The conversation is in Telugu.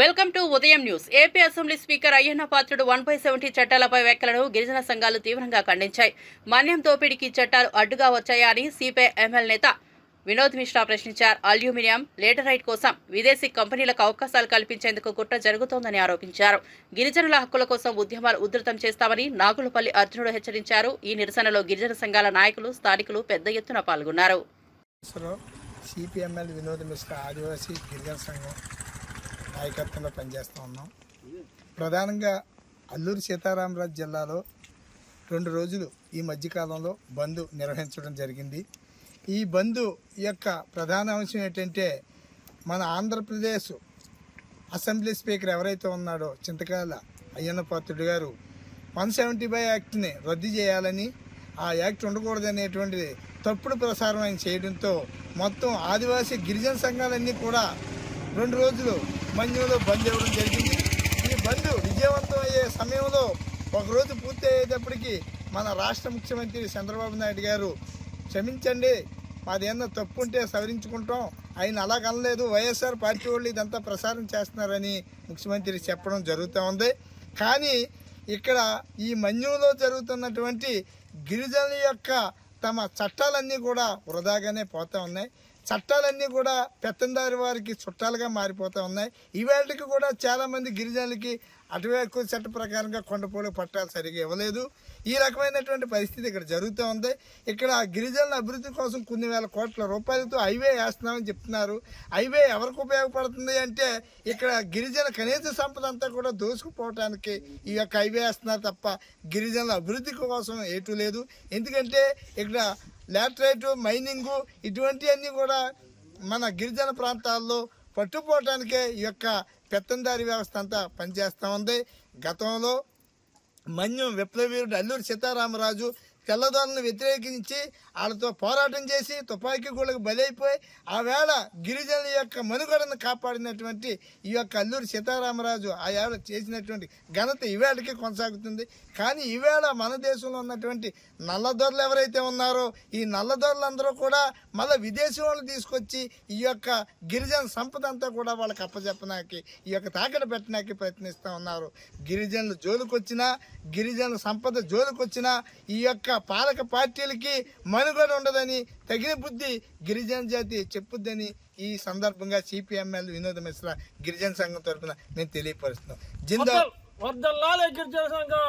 Welcome to Udayam news. AP assembly speaker Ayyanna Patrudu one by seventy చట్టాలపై వ్యాఖ్యలను గిరిజన సంఘాలు తీవ్రంగా ఖండించాయి. మన్యం దోపిడీకి చట్టాలు అడ్డుగా వచ్చాయా అని సిపిఐ నేత వినోద్ మిశ్రా ప్రశ్నించారు. అల్యూమినియం లేటరైట్ కోసం విదేశీ కంపెనీలకు అవకాశాలు కల్పించేందుకు కుట్ర జరుగుతోందని ఆరోపించారు. గిరిజనుల హక్కుల కోసం ఉద్యమాలు ఉధృతం చేస్తామని నాగులపల్లి అర్జునుడు హెచ్చరించారు. ఈ నిరసనలో గిరిజన సంఘాల నాయకులు స్థానికులు పెద్ద ఎత్తున పాల్గొన్నారు. సిపిఎంఎల్ వినోద్ మిశ్రా ఆదివాసీ గిరిజన సంఘం నాయకత్వంలో పనిచేస్తూ ఉన్నాం. ప్రధానంగా అల్లూరు సీతారామరాజు జిల్లాలో రెండు రోజులు ఈ మధ్యకాలంలో బంద్ నిర్వహించడం జరిగింది. ఈ బంద్ యొక్క ప్రధాన అంశం ఏంటంటే మన ఆంధ్రప్రదేశ్ అసెంబ్లీ స్పీకర్ ఎవరైతే ఉన్నాడో చింతకాల అయ్యన్నపాత్రుడు గారు వన్ సెవెంటీ బై యాక్ట్ని రద్దు చేయాలని ఆ యాక్ట్ ఉండకూడదనేటువంటిది తప్పుడు ప్రసారం ఆయన చేయడంతో మొత్తం ఆదివాసీ గిరిజన సంఘాలన్నీ కూడా రెండు రోజులు మన్యంలో బంద్ ఇవ్వడం జరిగింది. ఈ బంద్ విజయవంతం అయ్యే సమయంలో ఒకరోజు పూర్తి అయ్యేటప్పటికి మన రాష్ట్ర ముఖ్యమంత్రి చంద్రబాబు నాయుడు గారు క్షమించండి మాదేమన్నా తప్పు ఉంటే సవరించుకుంటాం. ఆయన అలా కనలేదు. వైఎస్ఆర్ పార్టీ వాళ్ళు ఇదంతా ప్రసారం చేస్తున్నారని ముఖ్యమంత్రి చెప్పడం జరుగుతూ ఉంది. కానీ ఇక్కడ ఈ మన్యంలో జరుగుతున్నటువంటి గిరిజనుల యొక్క తమ చట్టాలన్నీ కూడా వృధాగానే పోతూ ఉన్నాయి. చట్టాలన్నీ కూడా పెత్తందారి వారికి చుట్టాలుగా మారిపోతూ ఉన్నాయి. ఈవేళకి కూడా చాలామంది గిరిజనులకి అటువైపు చట్ట ప్రకారంగా కొండపోలు పట్టాలు సరిగా ఇవ్వలేదు. ఈ రకమైనటువంటి పరిస్థితి ఇక్కడ జరుగుతూ ఉంది. ఇక్కడ గిరిజనుల అభివృద్ధి కోసం కొన్ని వేల కోట్ల రూపాయలతో హైవే వేస్తున్నామని చెప్తున్నారు. హైవే ఎవరికి ఉపయోగపడుతుంది అంటే ఇక్కడ గిరిజన కనీస సంపద అంతా కూడా దోసుకుపోవటానికి ఈ యొక్క హైవే వేస్తున్నారు తప్ప గిరిజనుల అభివృద్ధి కోసం ఏటూ లేదు. ఎందుకంటే ఇక్కడ లాటరైట్ మైనింగు ఇటువంటివన్నీ కూడా మన గిరిజన ప్రాంతాల్లో పట్టుపోవటానికే ఈ యొక్క పెత్తందారి వ్యవస్థ అంతా పనిచేస్తూ ఉంది. గతంలో మన్యం విప్లవీరుడు అల్లూరి సీతారామరాజు తెల్లదొరలను వ్యతిరేకించి వాళ్ళతో పోరాటం చేసి తుపాకీ గుళ్ళకు బలైపోయి ఆ వేళ గిరిజనుల యొక్క మనుగడను కాపాడినటువంటి ఈ యొక్క అల్లూరి సీతారామరాజు ఆ వేళ చేసినటువంటి ఘనత ఈవేళకి కొనసాగుతుంది. కానీ ఈవేళ మన దేశంలో ఉన్నటువంటి నల్లదొరలు ఎవరైతే ఉన్నారో ఈ నల్లదొరలందరూ కూడా మళ్ళీ విదేశీ వాళ్ళు తీసుకొచ్చి ఈ యొక్క గిరిజన సంపద అంతా కూడా వాళ్ళకి అప్పచెప్పనాకి ఈ యొక్క తాకట పెట్టడానికి ప్రయత్నిస్తూ ఉన్నారు. గిరిజనులు జోలికొచ్చినా గిరిజనుల సంపద జోలికొచ్చినా ఈ యొక్క పాలక పార్టీలకి మనుగడ ఉండదని తగిన బుద్ధి గిరిజన జాతి చెప్పుద్దని ఈ సందర్భంగా సిపిఎంఎల్ వినోద మిశ్రా గిరిజన సంఘం తరఫున మేము తెలియపరుస్తున్నాం జిందా గిరిజన సంఘం.